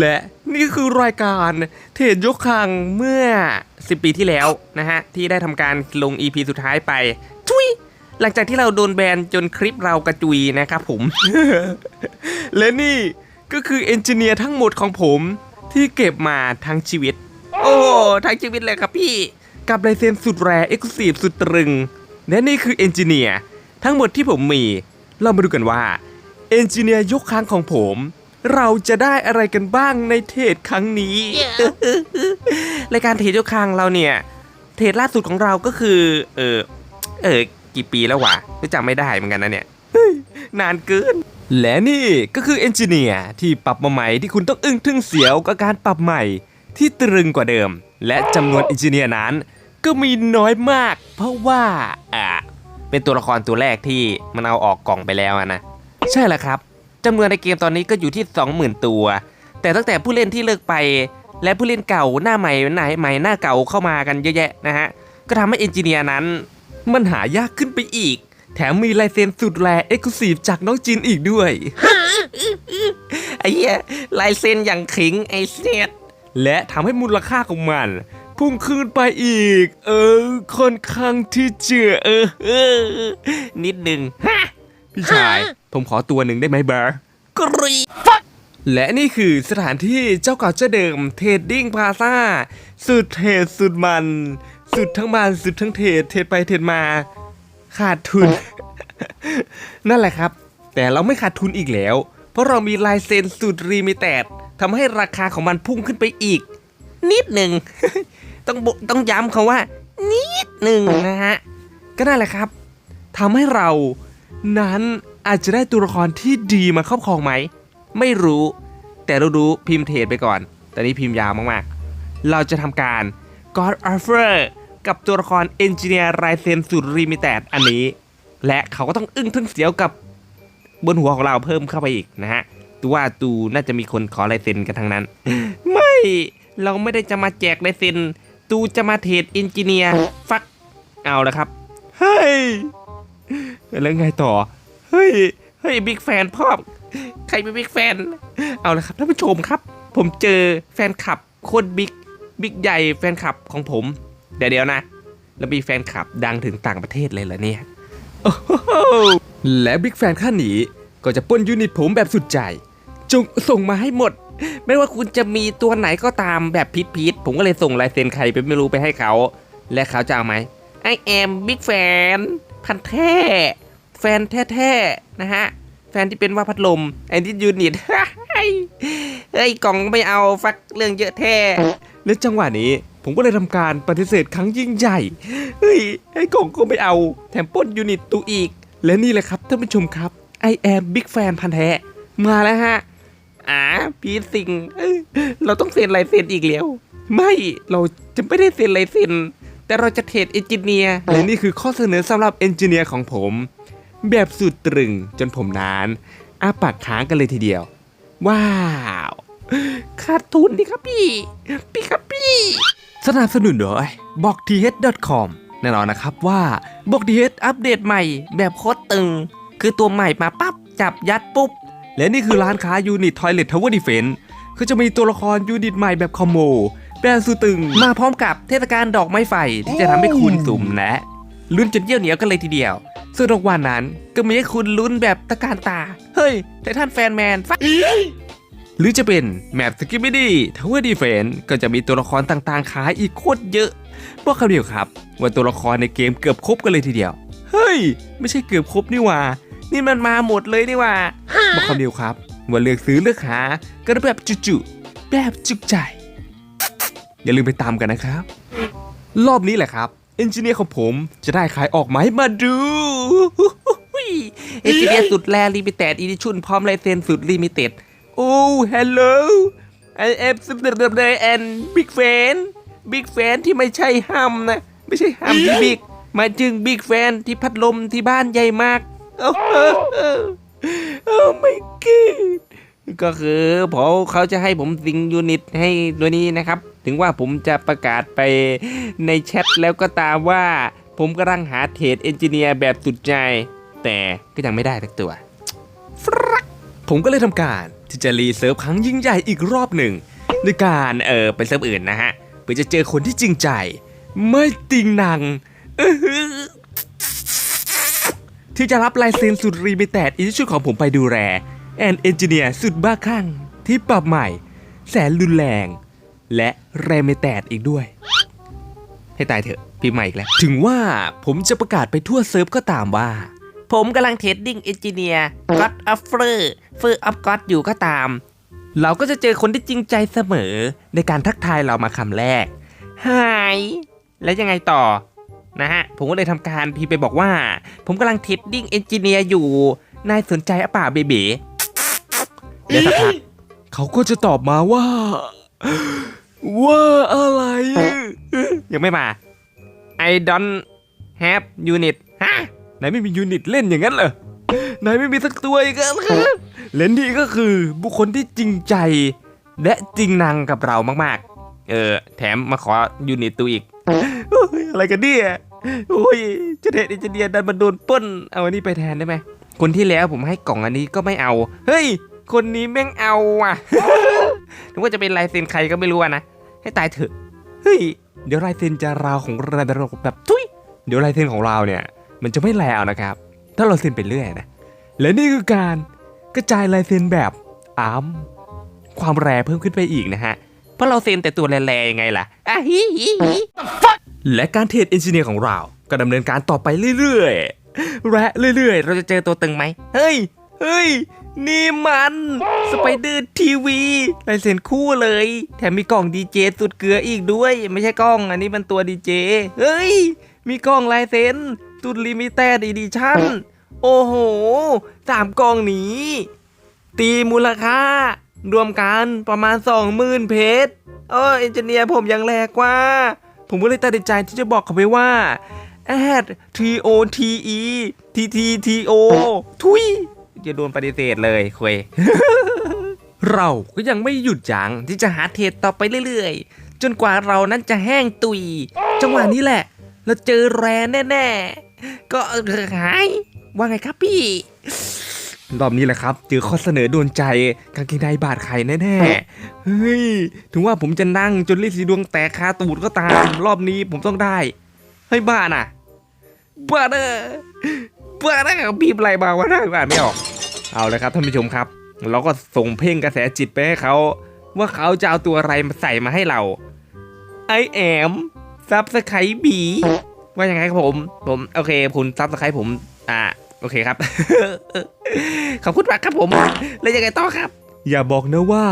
และนี่คือรายการเทรดยกคางเมื่อ 10 ปีที่แล้วนะฮะ ที่ได้ทำการลง EP สุดท้ายไปทุยหลังจากที่เราโดนแบนจนคลิปเรากระจุยนะครับผม และนี่ก็คือเอนจิเนียร์ทั้งหมดของผมที่เก็บมาทั้งชีวิต โอ้ทั้งชีวิตเลยครับพี่ กับลายเซ็นสุดแรเอ็กซ์คลูซีฟสุดตรึง และนี่คือเอนจิเนียร์ทั้งหมดที่ผมมี เรามาดูกันว่าเอนจิเนียร์ยกค้างของผม เราจะได้อะไรกันบ้างในเทรดครั้งนี้ รายการเทรดยกค้างเราเนี่ย เทรดล่าสุดของเราก็คือ เออเออกี่ปีแล้ววะก็จำไม่ได้เหมือนกันนะเนี่ยเฮ้ยนานเกิน และนี่ก็คือเอนจิเนียร์ที่ปรับมาใหม่ที่คุณต้องอึ้งทึ่งเสียวกับการปรับใหม่ที่ตรึงกว่าเดิม และจำนวนเอนจิเนียร์นั้น ก็มีน้อยมาก เพราะว่าอ่าเป็นตัวละครตัวแรกที่มันเอาออกกล่องไปแล้วอะนะ ใช่แล้วครับ จำนวนในเกมตอนนี้ก็อยู่ที่ 20,000 ตัว แต่ตั้งแต่ผู้เล่นที่เลิกไป และผู้เล่นเก่าหน้าใหม่หน้าใหม่หน้าเก่าเข้ามากันเยอะแยะนะฮะ ก็ทำให้เอนจิเนียร์นั้น มันหายากขึ้นไปอีก แถมมีลายเซ็นสุดแรเอ็กซ์คลูซีฟจากน้องจินอีกด้วยไอ้เหี้ยลายเซ็นอย่างขิงไอ้เสียดและทำให้มูลค่าของมันพุ่งขึ้นไปอีก เออ ค่อนข้างที่เจือเออเออนิดหนึ่งฮะพี่ชาย ผมขอตัวหนึ่งได้ไหมเบอร์กรีและนี่คือสถานที่เจ้าเก่าเจ้าเดิมเทรดดิ้งพาซาสุดเทรดสุดมัน สุดทั้งมันสุดทั้งเทรดเทรดไปเทรดมา ขาดทุน นั่นแหละครับ แต่เราไม่ขาดทุนอีกแล้ว เพราะเรามีลายเซ็นสุดรีมิเต็ดทำให้ราคาของมันพุ่งขึ้นไปอีก นิดหนึ่งต้องบต้องย้ำคำว่า นิดหนึ่งนะฮะ ก็นั่นแหละครับทำให้เรานั้น อาจจะได้ตัวละครที่ดีมาครอบครองไหม ไม่รู้ แต่เรารู้พิมพ์เทรดไปก่อน แต่นี้พิมพ์ยาวมากๆ เราจะทำการ God Offer กับตัวละคร Engineer รายเซนสุดรีมิเต็ดอันนี้ และเขาก็ต้องอึ้งทึ่งเสียวกับบนหัวของเราเพิ่มเข้าไปอีกนะฮะตัวว่าตูน่าจะมีคนขอลายเซ็นกันทั้งนั้น ไม่เราไม่ได้จะมาแจกลายเซ็นตูจะมาเทรดเอนจิเนียร์ฟักเอาละครับ เฮ้ย แล้วไงต่อ เฮ้ย เฮ้ยบิ๊กแฟนพ่อใครเป็นบิ๊กแฟน เอาละครับท่านผู้ชมครับ ผมเจอแฟนคลับโคตรบิ๊ก บิ๊กใหญ่แฟนคลับของผม เดี๋ยวเดี๋ยวนะ แล้วมีแฟนคลับดังถึงต่างประเทศเลยเหรอเนี่ย และบิ๊กแฟนข้าหนีก็จะป้นยูนิตผมแบบสุดใจ จงส่งมาให้หมด ไม่ว่าคุณจะมีตัวไหนก็ตามแบบพีทๆผมก็เลยส่งลายเซ็นใครไปไม่รู้ไปให้เขา และเขาจะเอาไหม I am big fan พันแท้ ฟนแท้ๆนะฮะแฟนที่เป็นว่าพัดลมไอ้ที่ยูนิตเฮ้ยกล่องไม่เอาฟักเรื่องเยอะแท้และจังหวะนี้ผมก็เลยทำการปฏิเสธครั้งยิ่งใหญ่เฮ้ยไอ้กล่องก็ไม่เอาแถมป้นยูนิตตัวอีก และนี่แหละครับท่านผู้ชมครับ I am big fan พันแท้มาแล้วฮะอ่าพีสิงเอ้ยเราต้องเซ็นลายเซ็นอีกแล้ว ไม่เราจะไม่ได้เซ็นลายเซ็นแต่เราจะเทรดเอนจิเนียร์และนี่คือข้อเสนอสำหรับเอนจิเนียร์ของผม แบบสุดตรึงจนผมนานอาปากค้างกันเลยทีเดียว ว้าวขาดทุนดิครับพี่ พี่ครับพี่ สนับสนุนโดยบอก th.com แน่นอนนะครับว่าบอก th อัปเดตใหม่แบบโคตรตึง คือตัวใหม่มาปั๊บ จับยัดปุ๊บ และนี่คือร้านค้ายูนิตทอยเล t ทาวเวอร์ดีเฟนคือจะมีตัวละครยูนิตใหม่แบบคอมโบแบบสุดตึง มาพร้อมกับเทศกาลดอกไม้ไฟที่จะทำให้คุณสุ่มและ ลุ้นจนเยี่ยวเหนียวกันเลยทีเดียวส่วนรางวัลนั้นก็มีให้คุณลุ้นแบบตะการตา เฮ้ยไททันแฟนแมนฟัหรือจะเป็นแมปสกิบิดี้ทาวเวอร์ดีเฟนก็จะมีตัวละครต่างๆขายอีกโคตรเยอะบอกคำเดียวครับว่าตัวละครในเกมเกือบครบกันเลยทีเดียว เฮ้ย ไม่ใช่เกือบครบนี่ว่า นี่มันมาหมดเลยนี่ว่าบอกคำเดียวครับว่าเลือกซื้อเลือกหาก็ได้แบบจุๆแบบจุกใจ อย่าลืมไปตามกันนะครับ รอบนี้แหละครับ เอนจิเนียร์ของผมจะได้ขายออกไหมมาดูเอนจิเนียร์สุดแรลิมิเต็ดอีดิชุนพร้อมลายเซ็นสุดลิมิเต็ดโอ้ hello I am super and big fan big fan ที่ไม่ใช่ฮัมนะ ไม่ใช่ฮัมที่บิ๊กหมายถึงบิ๊กแฟนที่พัดลมที่บ้านใหญ่มากโอ้โหโอ้ไม่กิดก็คือพอเขาจะให้ผมสิงยูนิตให้ตัวนี้นะครับ ถึงว่าผมจะประกาศไปในแชทแล้วก็ตามว่าผมกำลังหาเทรดเอนจิเนียร์แบบสุดใจ แต่ก็ยังไม่ได้ทักตัว ผมก็เลยทำการที่จะรีเซิร์ฟครั้งยิ่งใหญ่อีกรอบหนึ่งด้วยการเออไปเซิร์ฟอื่นนะฮะเพื่อจะเจอคนที่จริงใจ ไม่ติงนังที่จะรับลายเซ็นสุดรีมิเต็ดอีชุดของผมไปดูแลแอนเอนจิเนียร์สุดบ้าคลั่งที่ปรับใหม่ แสนรุนแรง และแรมิเต็ดอีกด้วย ให้ตายเถอะพี่ใหม่อีกแล้ว ถึงว่าผมจะประกาศไปทั่วเซิร์ฟก็ตามว่า ผมกำลังเทรดดิ้งเอนจิเนียร์ God of f e r f e r of God อยู่ก็ตาม เราก็จะเจอคนที่จริงใจเสมอในการทักทายเรามาคำแรก Hi แล้วยังไงต่อนะฮะ ผมก็เลยทำการพีไปบอกว่า ผมกำลังเทรดดิ้งเอนจิเนียร์อยู่ นายสนใจอะป่าเบเบ๋แล้วสักพักเขาก็จะตอบมาว่า ว่าอะไร ยังไม่มา I don't have unit ฮะนายไม่มียูนิตเล่นอย่างนั้นเหรอนายไม่มีสักตัวอีกแล้วและนี่ก็คือบุคคลที่จริงใจและจริงนังกับเรามากๆ เออ แถมมาขอยูนิตตัวอีกโอ้ยอะไรกันเนี่ยโอ้ยเจะเด็ดอินเจเนียร์ดันมาโดนปล้น เอาอันนี้ไปแทนได้ไหมคนที่แล้วผมให้กล่องอันนี้ก็ไม่เอา เฮ้ย คนนี้แม่งเอาอะนึกว่าจะเป็นลายเซ็นใครก็ไม่รู้อะนะ ให้ตายเถอะ เฮ้ย เดี๋ยวลายเซ็นจะราวของเราแบบทุยเดี๋ยวลายเซ็นของเราเนี่ย มันจะไม่แลวนะครับ ถ้าเราเซ็นไปเรื่อยนะ และนี่คือการกระจายลายเซ็นแบบอ้ามความแรงเพิ่มขึ้นไปอีกนะฮะ เพราะเราเซ็นแต่ตัวแร่ๆยังไงล่ะอะฮิฮิฮิและการเทรดเอนจิเนียร์ของเราก็ดำเนินการต่อไปเรื่อยๆและเรื่อยๆ เราจะเจอตัวตึงไหม เฮ้ย เฮ้ย นี่มันสไปเดอร์ทีวีลายเซ็นคู่เลย แถมมีกล่องดีเจสุดเกลืออีกด้วย ไม่ใช่กล้องอันนี้มันตัวดีเจเฮ้ย มีกล่องลายเซ็นสุดลิมิเต็ดอีดิชั่น โอ้โหสามกล่องนี้ ตีมูลค่า รวมกันประมาณ20,000เพชรเออเอนจิเนียร์ผมยังแรงกว่า ผมก็เลยตัดใจที่จะบอกเขาไปว่า add t o t e t t t o ทุย จะโดนปฏิเสธเลยคุย เราก็ยังไม่หยุดยั้งที่จะหาเทรดต่อไปเรื่อยๆ จนกว่าเรานั้นจะแห้งตุย จังหวะนี้แหละ เราเจอแรแน่ๆ ก็หายว่าไงครับพี่ รอบนี้แหละครับ เจอข้อเสนอโดนใจกางเกงในบาดไข่แน่ๆ เฮ้ย ถึงว่าผมจะนั่งจนลิ้นสีดวงแตกคาตูดก็ตาม รอบนี้ผมต้องได้ เฮ้ยบ้าน่ะบ้าเนอะบ้าเนอะบีบอะไรมาวะน่าบ้านไม่ออก เอาเลยครับท่านผู้ชมครับ เราก็ส่งเพ่งกระแสจิตไปให้เขาว่าเขาจะเอาตัวอะไรมาใส่มาให้เราไอแอมซับสไครบีว่ายังไงครับผม ผมโอเค คุณซับสไครผม อ่าโอเคครับ ขอบคุณมากครับผม แล้วยังไงต่อครับ อย่าบอกนะว่า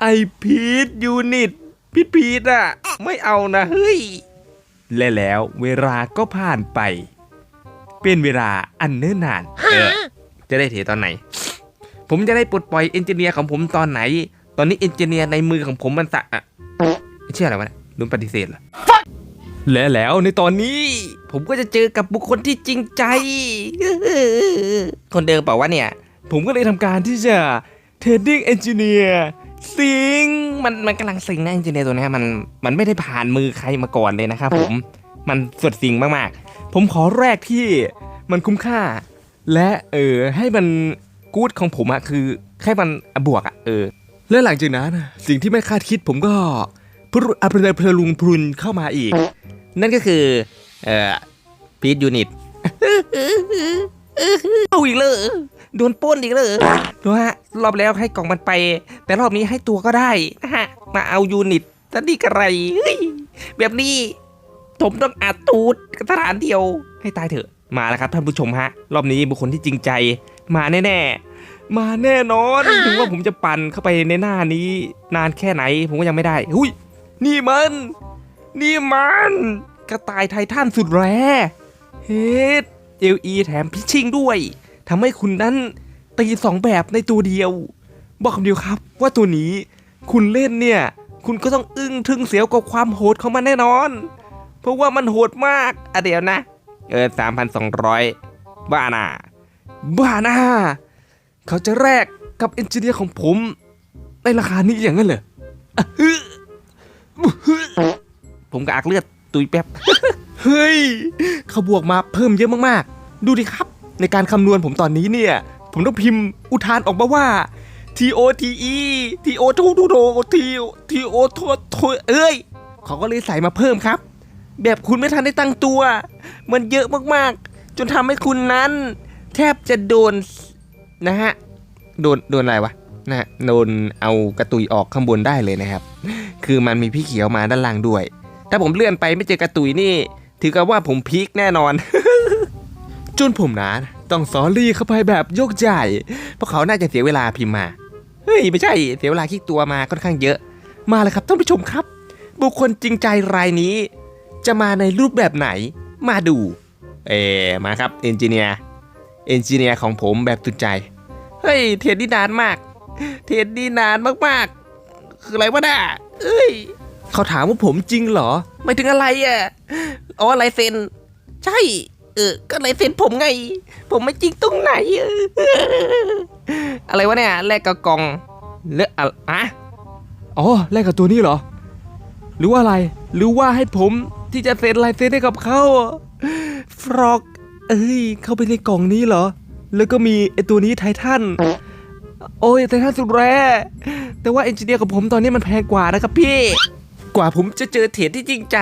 ไอพีทยูนิตพีทพีทอะไม่เอานะเฮ้ยและแล้วเวลาก็ผ่านไป เป็นเวลาอันเนิ่นนานเออ จะได้เทตอนไหน ผมจะได้ปลดปล่อยเอนจิเนียร์ของผมตอนไหน ตอนนี้เอนจิเนียร์ในมือของผมมันสะอะเชื่ออะไรวะเนี่ยโดนปฏิเสธเหรอและแล้วในตอนนี้ ผมก็จะเจอกับบุคคลที่จริงใจ คนเดิมเปล่าวะเนี่ย ผมก็เลยทำการที่จะเทรดดิ้งเอนจิเนียร์ซิงมันมันกำลังซิงนะเอนจิเนียร์ตัวเนี้ยมันมันไม่ได้ผ่านมือใครมาก่อนเลยนะครับผมมันสุดซิงมากๆ ผมขอแรกที่มันคุ้มค่า และเออให้มันกู๊ดของผมอะคือให้มันบวกอะเออและหลังจากนั้นสิ่งที่ไม่คาดคิดผมก็พรุอัปเพลุงพรุนเข้ามาอีก นั่นก็คือ เอ่อพีทยูนิตเอาอีกเลยโดนป้นอีกเลยดูฮะรอบแล้วให้กล่องมันไป แต่รอบนี้ให้ตัวก็ได้นะฮะมาเอายูนิตจะดีกระไรแบบนี้ ผมต้องอัดตูดสถานเดียวให้ตายเถอะ มาแล้วครับท่านผู้ชมฮะ รอบนี้บุคคลที่จริงใจ มาแน่ๆ มาแน่นอน ถึงว่าผมจะปั่นเข้าไปในหน้านี้ นานแค่ไหน ผมก็ยังไม่ได้ หุยนี่มัน นี่มัน กระต่ายไททันสุดแรเฮดเอลีแถมพิชชิ่งด้วยทำให้คุณนั้นตีสองแบบในตัวเดียว บอกคำเดียวครับ ว่าตัวนี้คุณเล่นเนี่ย คุณก็ต้องอึ้งทึ่งเสียวกับความโหดของมันแน่นอน เพราะว่ามันโหดมากอะเดี๋ยวนะ เออสามพันสองร้อยบ้าน่าบ้าน่าเขาจะแลกกับเอนจิเนียร์ของผม ในราคานี้อย่างนั้นเหรอผมกระอักเลือดตุยแป๊บ เฮ้ยเขาบวกมาเพิ่มเยอะมากๆ ดูดิครับ ในการคำนวณผมตอนนี้เนี่ย ผมต้องพิมพ์อุทานออกมาว่า T O T E T O ทูทูโท T T O ททเอ้ยเขาก็เลยใส่มาเพิ่มครับ แบบคุณไม่ทันได้ตั้งตัว มันเยอะมากๆ จนทำให้คุณนั้น แทบจะโดนนะฮะ โดน โดนอะไรวะ นะฮะ โดนเอากระตุยออกข้างบนได้เลยนะครับ คือมันมีพี่เขียวมาด้านล่างด้วย ถ้าผมเลื่อนไปไม่เจอกระตุยนี่ ถือกับว่าผมพีคแน่นอน จนผมนะต้องสอรี่เข้าไปแบบโยกใหญ่เพราะเขาน่าจะเสียเวลาพิมพ์มา เฮ้ย ไม่ใช่ เสียเวลาคิดตัวมาค่อนข้างเยอะ มาเลยครับท่านผู้ชมครับ บุคคลจริงใจรายนี้ จะมาในรูปแบบไหนมาดู เอมาครับเอนจิเนียร์เอนจิเนียร์ของผมแบบตุนใจ เฮ้ย เทรดนี่นานมาก เทรดนี่นานมากๆ คืออะไรวะน่ะเอ้ยเขาถามว่าผมจริงเหรอ ไม่ถึงอะไรอะ อ๋อลายเซ็น ใช่ เออ ก็ลายเซ็นผมไง ผมไม่จริงตรงไหนอออะไรวะเนี่ย แลกกับกองเลือกอะอะอ๋อ แลกกับตัวนี้เหรอ หรือว่าอะไร หรือว่าให้ผม ที่จะเซ็นลายเซ็นให้กับเขาฟรอกเอ้ย เข้าไปในกล่องนี้เหรอ แล้วก็มีไอตัวนี้ไททัน โอ้ยไททันสุดแรแต่ว่าเอนจิเนียร์ของผมตอนนี้มันแพงกว่านะครับพี่ กว่าผมจะเจอเทรดที่จริงใจ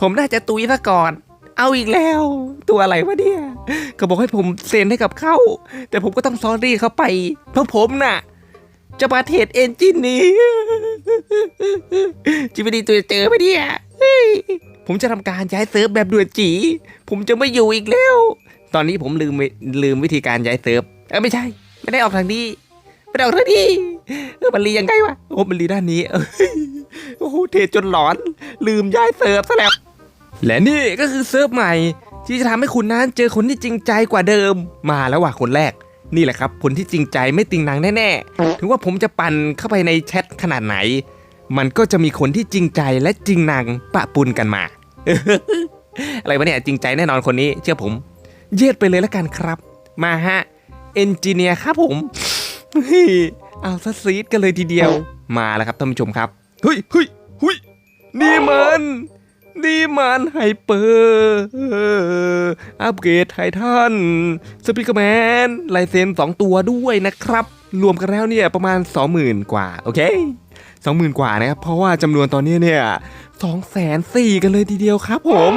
ผมน่าจะตุยซะก่อน เอาอีกแล้ว ตัวอะไรวะเนี่ยก็บอกให้ผมเซ็นให้กับเขา แต่ผมก็ต้องซอรี่เข้าไป เพราะผมน่ะ จะมาเทรดเอนจินนี้จิวดีตัวเจอไหมเนี่ย ผมจะทำการย้ายเซิร์ฟแบบด่วนจี ผมจะไม่อยู่อีกแล้ว ตอนนี้ผมลืมลืมวิธีการย้ายเซิร์ฟเออไม่ใช่ ไม่ได้ออกทางนี้ ไม่ได้ออกทางนี้เออมันรียังไงวะโอ้มันรีด้านนี้โอ้โหเทจนหลอน ลืมย้ายเซิร์ฟซะแล้วและนี่ก็คือเซิร์ฟใหม่ ที่จะทำให้คุณนั้นเจอคนที่จริงใจกว่าเดิม มาแล้วว่ะคนแรก นี่แหละครับ คนที่จริงใจไม่ติงนางแน่ๆถึงว่าผมจะปั่นเข้าไปในแชทขนาดไหนมันก็จะมีคนที่จริงใจและจริงนางปะปุนกันมา อะไรวะเนี่ยจริงใจแน่นอนคนนี้ เชื่อผม เย็ดไปเลยแล้วกันครับ มาฮะเอนจิเนียร์ครับผมเฮ้ยเอาซะซีดกันเลยทีเดียว มาแล้วครับท่านผู้ชมครับเฮ้ยเฮ้ยเฮ้ยนี่มันนี่มันไฮเปอร์อัปเกรดไททันสปิกแมนลายเซ็นสองตัวด้วยนะครับ รวมกันแล้วเนี่ยประมาณ 20,000 กว่า โอเค 20,000 กว่านะครับ เพราะว่าจำนวนตอนนี้เนี่ย2 4 0 0 0กันเลยทีเดียวครับผม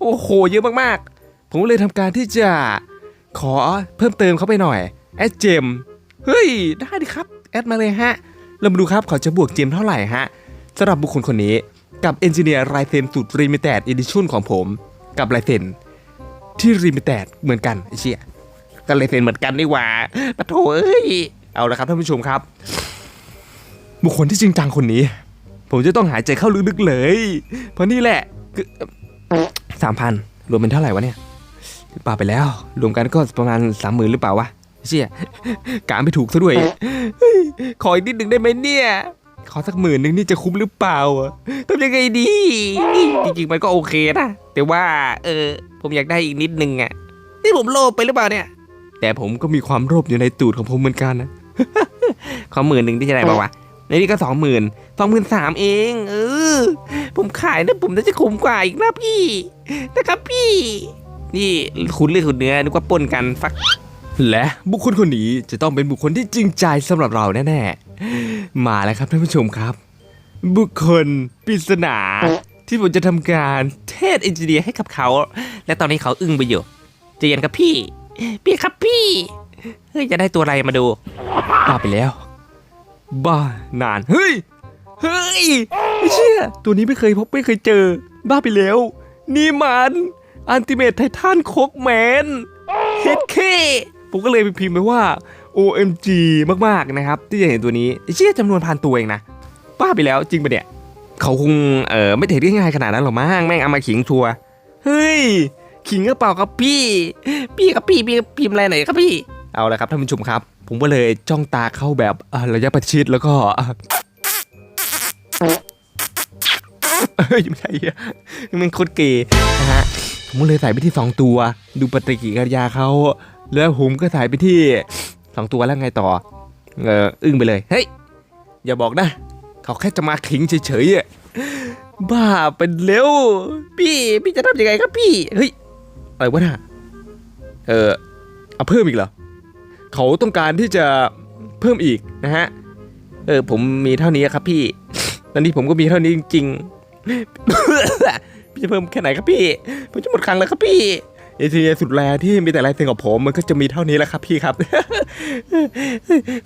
โอ้โห เยอะมากๆ ผมเลยทำการที่จะขอเพิ่มเติมเข้าไปหน่อย แอดเจม เฮ้ย ได้ดิครับ แอดมาเลยฮะ เรามาดูครับเขาจะบวกเจมเท่าไหร่ฮะสำหรับบุคคลคนนี้กับเอนจิเนียร์ลายเซ็นสุดริมิเต็ดอีดิชั่นของผม กับลายเซ็นที่ริมิเต็ดเหมือนกันไอ้เชี่ยก็ลายเซ็นเหมือนกันนี่หว่าปะโถเอ้ยเอาละครับท่านผู้ชมครับ บุคคลที่จริงจังคนนี้ ผมจะต้องหายใจเข้าลึกๆเลย เพราะนี่แหละคือสามพันรวมเป็นเท่าไหร่วะเนี่ยป่าไปแล้ว รวมกันก็ประมาณสามหมื่นหรือเปล่าวะเชี่ยการไม่ถูกซะด้วยขออีกนิดหนึ่งได้ไหมเนี่ยขอสักหมื่นหนึ่งนี่จะคุ้มหรือเปล่าอะทำยังไงดี จริงๆมันก็โอเคนะ แต่ว่า เออ ผมอยากได้อีกนิดนึงอะนี่ผมโลภไปหรือเปล่าเนี่ย แต่ผมก็มีความโลภอยู่ในตูดของผมเหมือนกันนะ ขอหมื่นหนึ่งที่จะได้ป่าวะ ในนี่ก็สองหมื่นสองหมื่นสามเอง เออ ผมขายนะผมน่าจะคุ้มกว่าอีกนะพี่ นะครับพี่ นี่คุณเลือกคุณเนื้อนึกว่าปนกันฟัก และบุคคลคนนี้จะต้องเป็นบุคคลที่จริงใจสำหรับเราแน่ๆ มาแล้วครับท่านผู้ชมครับ บุคคลปริศนาที่ผมจะทำการเทศเอนจิเนียร์ให้กับเขา และตอนนี้เขาอึ้งไปอยู่จะเย็นกับพี่ พี่ครับพี่ เฮ้ยจะได้ตัวอะไรมาดูบ้าไปแล้ว บ้านานเฮ้ยเฮ้ยไม่เชื่อตัวนี้ไม่เคยพบไม่เคยเจอ บ้าไปแล้ว นี่มันอันติเมทไททันโคกแมนเฮดเคผมก็เลยไปพิมพ์ไปว่า OMG มากๆนะครับ ที่จะเห็นตัวนี้ไอ้เชี่ยจำนวนพันตัวเองนะบ้าไปแล้วจริงปะเนี่ยเขาคงเออไม่เทรดได้ง่ายขนาดนั้นหรอกมั้งแม่งเอามาขิงชัวเฮ้ยขิงกระเป๋าครับพี่ พี่ครับพี่พี่พิมพ์อะไรไหนครับพี่ เอาละครับท่านผู้ชมครับ ผมก็เลยจ้องตาเข้าแบบระยะประชิดแล้วก็เอ้ยไม่ใช่อะมันโคตรเกย์นะฮะผมก็เลยใส่ไปที่สองตัว ดูปฏิกิริยาเขาแล้วผมก็ใส่ไปที่สองตัวแล้วไงต่อ เอออึ้งไปเลย เฮ้ย อย่าบอกนะ เขาแค่จะมาขิงเฉยๆอะบ้าเป็นเร็ว พี่พี่จะทำยังไงครับพี่ เฮ้ย อะไรวะน่ะเออเอาเพิ่มอีกเหรอ เขาต้องการที่จะเพิ่มอีกนะฮะ เออผมมีเท่านี้ครับพี่ ตอนนี้ผมก็มีเท่านี้จริงๆ พี่จะเพิ่มแค่ไหนครับพี่ ผมจะหมดครั้งแล้วครับพี่เอทีสุดแรที่มีแต่ลายเซ็นกับผมมันก็จะมีเท่านี้แหละครับพี่ครับ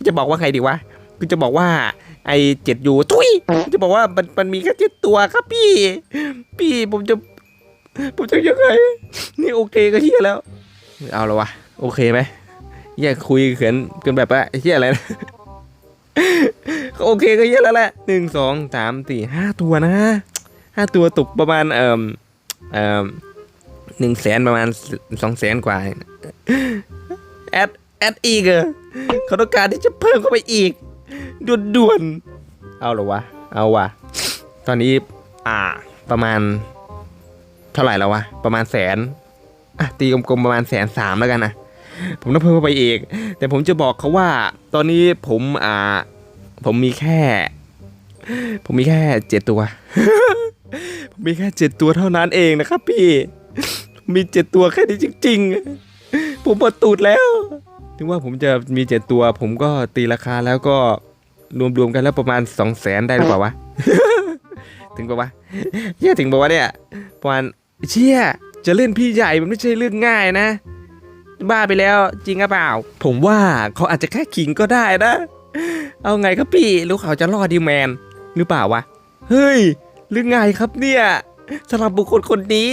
จะบอกว่าไงดีวะกูจะบอกว่าไอเจ็ดยูทุยจะบอกว่ามันมันมีแค่เจ็ดตัวครับพี่ พี่ผมจะ ผมจะยังไงนี่โอเคก็เฮียแล้ว เอาละวะ โอเคไหม เฮียคุยเขินกันแบบว่าไอ้เฮียอะไรนะโอเคก็เยอะแล้วแหละหนึ่งสองสามสี่ห้าตัวนะห้าตัวตกประมาณเอ่อเอ่อหนึ่งแสนประมาณสองแสนกว่าแอดแอดอีกเหรอเขาต้องการที่จะเพิ่มเข้าไปอีกด่วนด่วนๆเอาหรอวะ เอาวะตอนนี้อ่าประมาณ เท่าไหร่แล้ววะ ประมาณแสนอะตีกลมๆประมาณแสนสามแล้วกันนะ ผมต้องเพิ่มเข้าไปอีก แต่ผมจะบอกเขาว่า ตอนนี้ผมอ่า ผมมีแค่ ผมมีแค่เจ็ดตัว ผมมีแค่เจ็ดตัวเท่านั้นเองนะครับ พี่ มีเจ็ดตัวแค่นี้จริง ๆ ผมหมดตูดแล้ว ถึงว่าผมจะมีเจ็ดตัว ผมก็ตีราคาแล้วก็รวมๆกันแล้วประมาณสองแสนได้หรือเปล่าวะ ถึงปะวะเชี่ยถึงปะวะเนี่ยประมาณเชี่ยจะเล่นพี่ใหญ่มันไม่ใช่เรื่องง่ายนะ บ้าไปแล้วจริงหรือเปล่า ผมว่าเขาอาจจะแค่ขิงก็ได้นะ เอาไงครับพี่หรู้เขาจะรอดดิแมน หรือเปล่าวะ เฮ้ยเรื่องง่ายครับเนี่ยสำหรับบุคคลคนนี้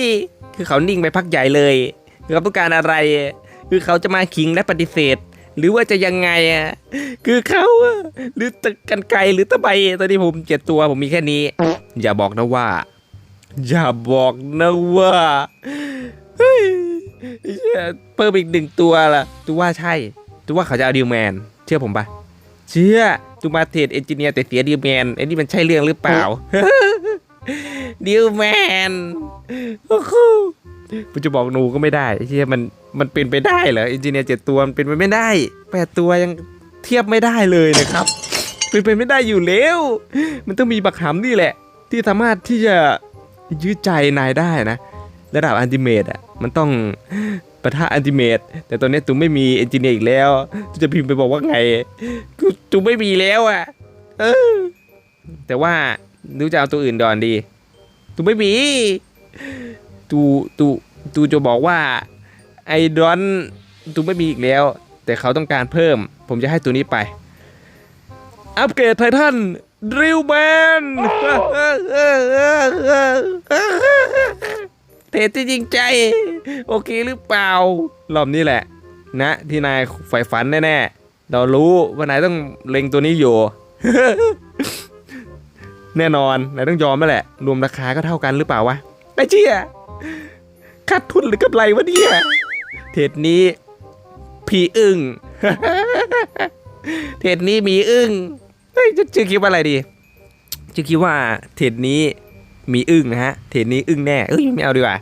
คือเขานิ่งไปพักใหญ่เลยคือเขาต้องการอะไร คือเขาจะมาขิงและปฏิเสธ หรือว่าจะยังไงอะคือเขาอะหรือตะกันไกหรือตะไบตอนนี้ผมเจ็ดตัวผมมีแค่นี้ อย่าบอกนะว่า อย่าบอกนะว่า เหี้ยเพิ่มอีกหนึ่งตัวล่ะตูว่าใช่ตูว่าเขาจะเอาดิวแมน เชื่อผมปะเชื่อตูมาเทรดเอนจิเนียร์แต่เสียดิวแมนไอ้นี่มันใช่เรื่องหรือเปล่า ดิวแมนโอ้โหผมจะบอกหนูก็ไม่ได้ไอ้เชี่ยมันมันเป็นไปได้เหรอเอนจิเนียร์เจ็ดตัวมันเป็นไปไม่ได้แปดตัวยังเทียบไม่ได้เลยนะครับ เป็นไปไม่ได้อยู่แล้ว มันต้องมีบักหำนี่แหละ ที่สามารถที่จะยืดใจนายได้นะ ระดับอันติเมตอะ มันต้องปะทะอันติเมตแต่ตอนนี้ตูไม่มีเอนจิเนียร์อีกแล้วตูจะพิมพ์ไปบอกว่าไงกูตูไม่มีแล้วอะเออแต่ว่าดูจะเอาตัวอื่นก่อนดีตูไม่มีตูตูตูจะบอกว่าไอดอนตูไม่มีอีกแล้ว แต่เขาต้องการเพิ่ม ผมจะให้ตัวนี้ไป อัปเกรดไททันดริวแมน เทที่จริงใจ โอเคหรือเปล่ารอบนี้แหละ นะที่นายใฝ่ฝันแน่ๆเรารู้ว่านายต้องเล็งตัวนี้อยู่ แน่นอนนายต้องยอมแล้วแหละ รวมราคาก็เท่ากันหรือเปล่าวะไอ้เชี่ยขาดทุนหรือกำไรวะเนี่ยเทรดนี้พีอึ้งเทรดนี้มีอึ้งเฮ้ยจะชื่อคลิปว่าอะไรดีชื่อคลิปว่าเทรดนี้ มีอึ้งนะฮะเทรดนี้อึ้งแน่เอ้ยไม่เอาดีกว่า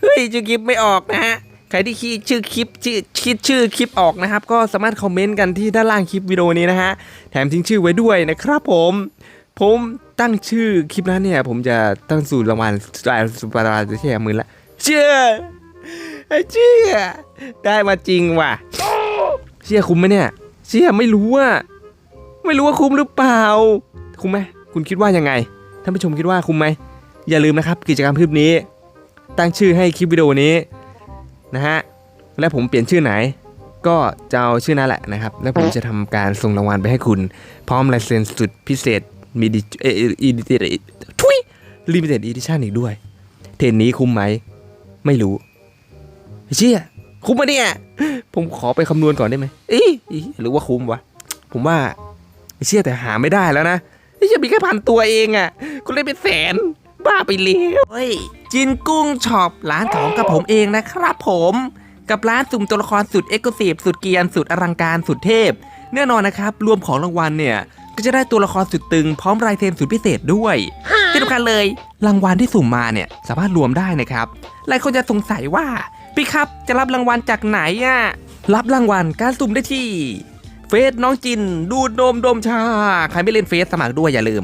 เฮ้ยชื่อคลิปไม่ออกนะฮะใครที่คิดชื่อคลิปชื่อคิดชื่อคลิปออกนะครับ ก็สามารถคอมเมนต์กันที่ด้านล่างคลิปวิดีโอนี้นะฮะแถมทิ้งชื่อไว้ด้วยนะครับผม ผมตั้งชื่อคลิปนั้นเนี่ย ผมจะตั้งสูตรรางวัลสุดาสุปาราจะแช่มือละเชื่อไอ้เชื่อได้มาจริงว่ะ เชื่อคุ้มไหมเนี่ย เชื่อไม่รู้ว่า ไม่รู้ว่าคุ้มหรือเปล่า คุ้มไหมคุณคิดว่ายังไงท่านผู้ชมคิดว่าคุ้มไหม อย่าลืมนะครับกิจกรรมคลิปนี้ ตั้งชื่อให้คลิปวิดีโอนี้นะฮะและผมเปลี่ยนชื่อไหน ก็จะเอาชื่อนั่นแหละนะครับ แล้วผมจะทำการส่งรางวัลไปให้คุณ พร้อมลายเซ็นสุดพิเศษมีดิเออีดิเตทุยลิมิเต็ดอีดิชั่นอีกด้วย เทรนนี้คุ้มไหม ไม่รู้เชี่ยคุ้มปะเนี่ย ผมขอไปคำนวณก่อนได้ไหมเอ๊ะอีหรือว่าคุ้มวะ ผมว่าเชี่ยแต่หาไม่ได้แล้วนะไอ้เชี่ยมีแค่พันตัวเองอะ่ะ คุณเล่นเป็นแสน บ้าไปแล้วเฮ้ยจินกุ้งช็อปร้านของกับผมเองนะครับผมกับร้านสุ่มตัวละครสุดเอ็กซ์คลูซีฟสุดเกียนสุดอลังการสุดเทพ แน่นอนนะครับ รวมของรางวัลเนี่ยก็จะได้ตัวละครสุดตึงพร้อมลายเซ็นสุดพิเศษด้วยที่สำคัญเลย รางวัลที่สุ่มมาเนี่ยสามารถรวมได้นะครับหลายคนจะสงสัยว่าพี่ครับจะรับรางวัลจากไหนอะรับรางวัลการสุ่มได้ที่เฟซน้องจิน ดูดนมดมชา ใครไม่เล่นเฟซสมัครด้วยอย่าลืม